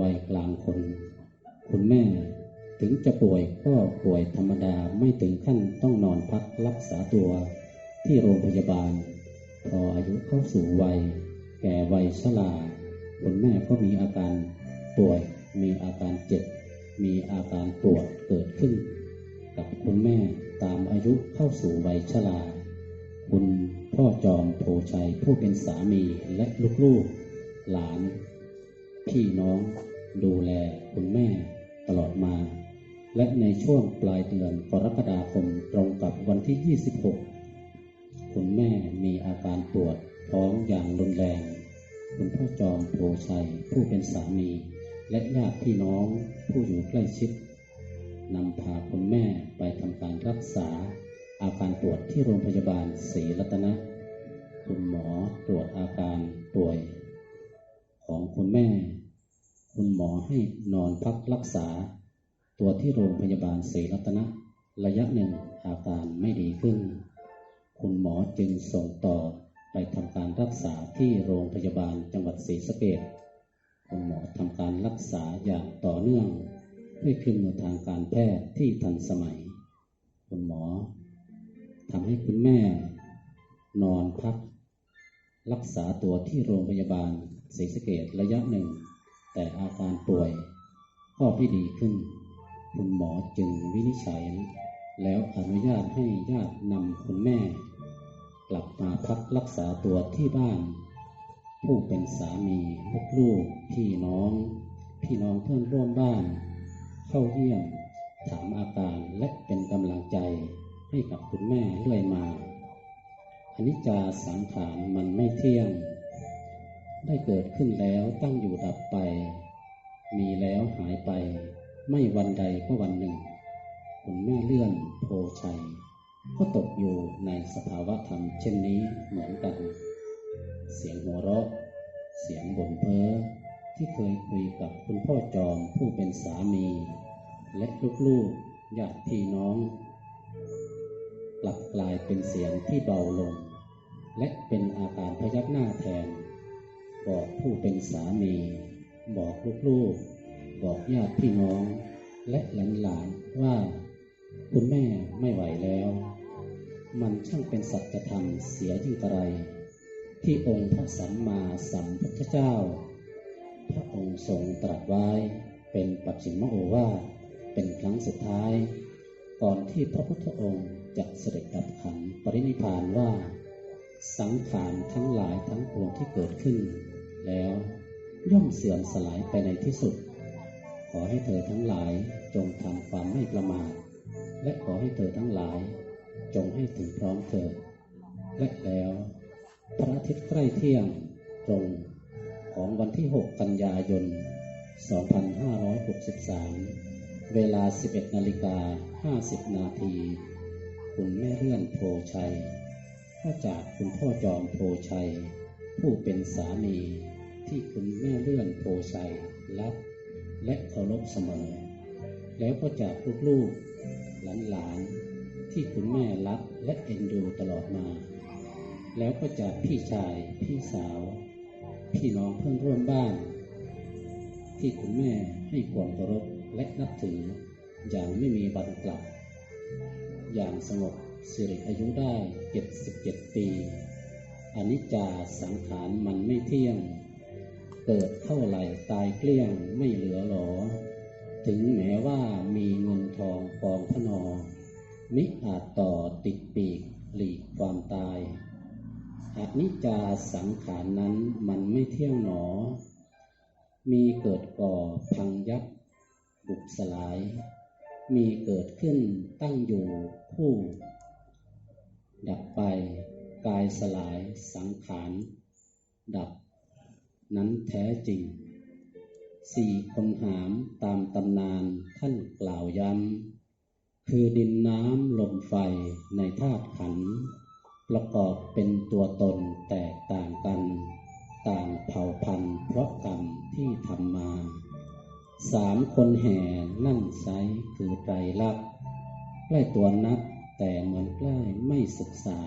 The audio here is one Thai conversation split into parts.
วัยกลางคน คุณแม่ถึงจะป่วยก็ป่วยธรรมดาไม่ถึงขั้นต้องนอนพักรักษาตัวที่โรงพยาบาล พออายุเข้าสู่วัย แก่วัยชราคุณแม่ก็มีอาการป่วย มีอาการเจ็บ มีอาการปวดเกิดขึ้น กับคุณแม่ตามอายุเข้าสู่วัยชราคุณพ่อจอมโพชัยผู้เป็นสามีและลูกๆหลาน พี่น้องดูแลคุณแม่ตลอดมา และในช่วงปลายเดือนกรกฎาคมตรงกับวันที่ 26 คุณแม่มีอาการปวดท้องอย่างรุนแรง คุณพ่อจอมโพชัยผู้เป็นสามี และญาติพี่น้องผู้อยู่ใกล้ชิดนำพาคุณแม่ไปทำการรักษา อาการปวดที่โรงพยาบาลศรีรัตนะ คุณหมอตรวจอาการ ให้นอนพักรักษา ตัวที่โรงพยาบาลศรีรัตนะ ระยะหนึ่งอาการไม่ดีขึ้น คุณหมอจึงส่งต่อไปทำการรักษาที่โรงพยาบาลจังหวัดศรีสะเกษคุณหมอทำการรักษาอย่างต่อเนื่อง ด้วยเครื่องมือทางการแพทย์ที่ทันสมัย คุณหมอทำให้คุณแม่ นอนพัก รักษาตัวที่โรงพยาบาลศรีสะเกษระยะหนึ่ง แต่อาการป่วยก็ไม่ดีขึ้น คุณหมอจึงวินิจฉัย แล้วอนุญาตให้ญาตินำคุณแม่ กลับมาพักรักษาตัวที่บ้าน ผู้เป็นสามีลูกๆพี่น้อง พี่น้องเพื่อนร่วมบ้าน เข้าเยี่ยม ถามอาการและเป็นกำลังใจให้กับคุณแม่เรื่อยมาอนิจจาสังขารมันไม่เที่ยง ได้เกิดขึ้นแล้วตั้งอยู่ดับไป มีแล้วหายไป ไม่วันใดก็วันหนึ่งคุณแม่เลื่อนโพชัย ก็ตกอยู่ในสภาวะธรรมเช่นนี้เหมือนกัน เสียงหัวเราะ เสียงบ่นเพ้อที่เคยคุยกับคุณพ่อจอมผู้เป็นสามี และลูกๆญาติพี่น้องกลับกลายเป็นเสียงที่เบาลง และเป็นอาการพยักหน้าแทน บอกผู้เป็นสามี บอกลูกๆ บอกญาติพี่น้อง และหลานๆว่า คุณแม่ไม่ไหวแล้ว มันช่างเป็นสัจธรรมเสียยิ่งกระไร ที่องค์พระสัมมาสัมพุทธเจ้า พระองค์ทรงตรัสไว้เป็นปัจฉิมโอวาทเป็นครั้งสุดท้าย ก่อนที่พระพุทธองค์จะเสด็จดับขันปรินิพานว่าสังขารทั้งหลายทั้งปวงที่เกิดขึ้น แล้ว ย่อมเสื่อมสลายไปในที่สุด ขอให้เธอทั้งหลายจงทำความไม่ประมาทและขอให้เธอทั้งหลาย จงให้ถึงพร้อมเถิดและแล้วพระอาทิตย์ใกล้เที่ยงตรงของวันที่ 6 กันยายน 2563 เวลา 11 นาฬิกา 50 นาที คุณแม่เลื่อนโพชัยก็จากคุณพ่อจอมโพชัย ผู้เป็นสามี ที่คุณแม่เลื่อนโพชัยรักและเคารพเสมอ แล้วก็จากลูกๆหลานๆที่คุณแม่รักและเอ็นดูตลอดมา แล้วก็จากพี่ชายพี่สาว พี่น้องเพื่อนร่วมบ้าน ที่คุณแม่ให้ความเคารพและนับถืออย่างไม่มีบันกลับ อย่างสงบสิริอายุได้ 77 ปีอนิจจาสังขารมันไม่เที่ยง เกิดเท่าไหร่ตายเกลี้ยงไม่เหลือหรอ ถึงแม้ว่ามีเงินทองกองพนอ มิอาจต่อติดปีกหลีกความตายอนิจจาสังขารนั้นมันไม่เที่ยงหนอ มีเกิดก่อพังยับบุบสลาย มีเกิดขึ้นตั้งอยู่ผู้ดับไปกายสลายสังขารดับ นั้นแท้จริงสี่คนหามตามตำนานท่านกล่าวย้ำ คือดินน้ำลมไฟในธาตุขัน ประกอบเป็นตัวตนแตกต่างกัน ต่างเผ่าพันธุ์เพราะกรรมที่ทำมา สามคนแห่นั่นไซคือไตรลักษณ์ใกล้ตัวนักแต่เหมือนใกล้ไม่ศึกษา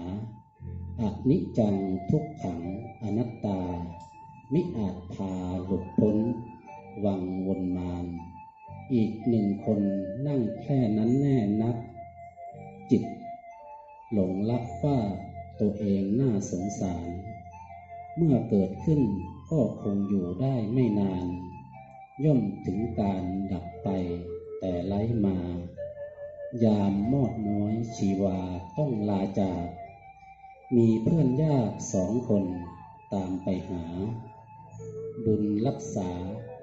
อนิจจังทุกขังอนัตตา มิอาจพาหลุดพ้น วังวนมาน อีกหนึ่งคนนั่งแค่นั้นแน่นัก จิต หลงรักว่าตัวเองน่าสงสาร เมื่อเกิดขึ้นก็คงอยู่ได้ไม่นาน ย่อมถึงการดับไปแต่ไร้มา ยามมอดน้อยชีวาต้องลาจาก มีเพื่อนยากสองคนตามไปหา บุญรักษา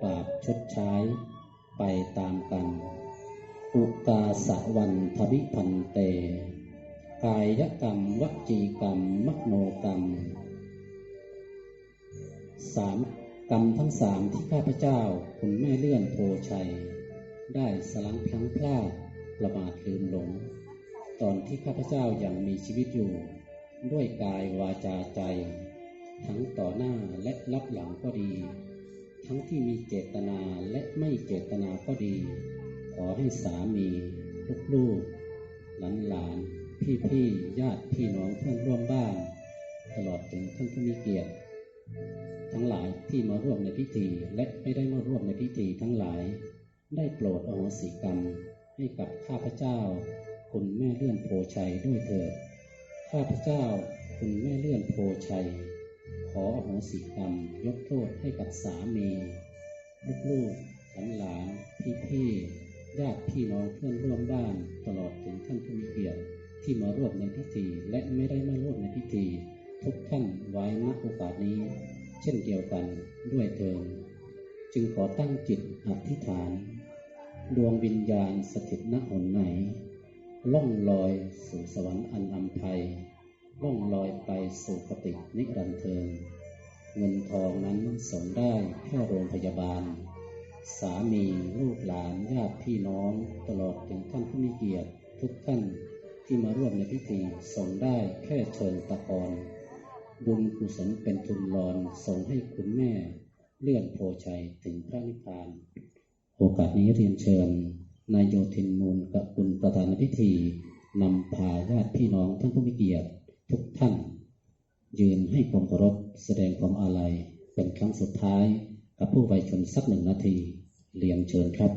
บาปชดใช้ไปตามกัน อุกาสะวันทวิพันเต กายกรรมวจีกรรมมโนกรรมสามกรรมทั้งสามที่ข้าพเจ้าคุณแม่เลื่อนโพชัย ได้สลังพลั้งพลาดประมาทลืมหลง ตอนที่ข้าพเจ้ายังมีชีวิตอยู่ ด้วยกายวาจาใจ ทั้งต่อหน้าและรับหลังก็ดี ทั้งที่มีเจตนาและไม่เจตนาก็ดี ขอให้สามีลูกๆหลานหลานพี่พี่ๆญาติพี่น้องเพื่อนร่วมบ้าน ตลอดถึงท่านผู้มีเกียรติ ทั้งหลายที่มาร่วมในพิธีและไม่ได้มาร่วมในพิธีทั้งหลาย ได้โปรดอโหสิกรรมให้กับข้าพเจ้า คุณแม่เลื่อนโพชัยด้วยเถิดข้าพเจ้า คุณแม่เลื่อนโพชัย ออโหสิกรรม ยกโทษให้กับสามีลูกๆหลานๆพี่ๆญาติพี่น้องเพื่อนร่วมบ้านตลอดถึงท่านผู้มีเกียรติที่มาร่วมในพิธีและไม่ได้มาร่วมในพิธี ทุกท่านไว้ณโอกาสนี้ เช่นเดียวกันด้วยเถิดจึงขอตั้งจิตอธิษฐาน ดวงวิญญาณสถิตณหนไหน ล่องลอยสู่สวรรค์อันอำไพย ล่องลอยไปสู่ปฏินิรันดร์เทิงเงินทองนั้นส่งได้แค่โรงพยาบาล สามีลูกหลานญาติพี่น้องตลอดถึงท่านผู้มีเกียรติทุกท่านที่มาร่วมในพิธีส่งได้แค่เชิญตะกอนบุญกุศลเป็นทุนรอนส่งให้คุณแม่ เลื่อนโพชัยถึงพระนิพพาน โอกาสนี้เรียนเชิญนายโยธินมูลกับคุณประธานพิธีนำพาญาติพี่น้องท่านผู้มีเกียรติ ทุกท่าน ยืนให้ความเคารพแสดงความอาลัยเป็นครั้งสุดท้ายกับผู้ไวยชนสักหนึ่งนาทีเรียนเชิญครับ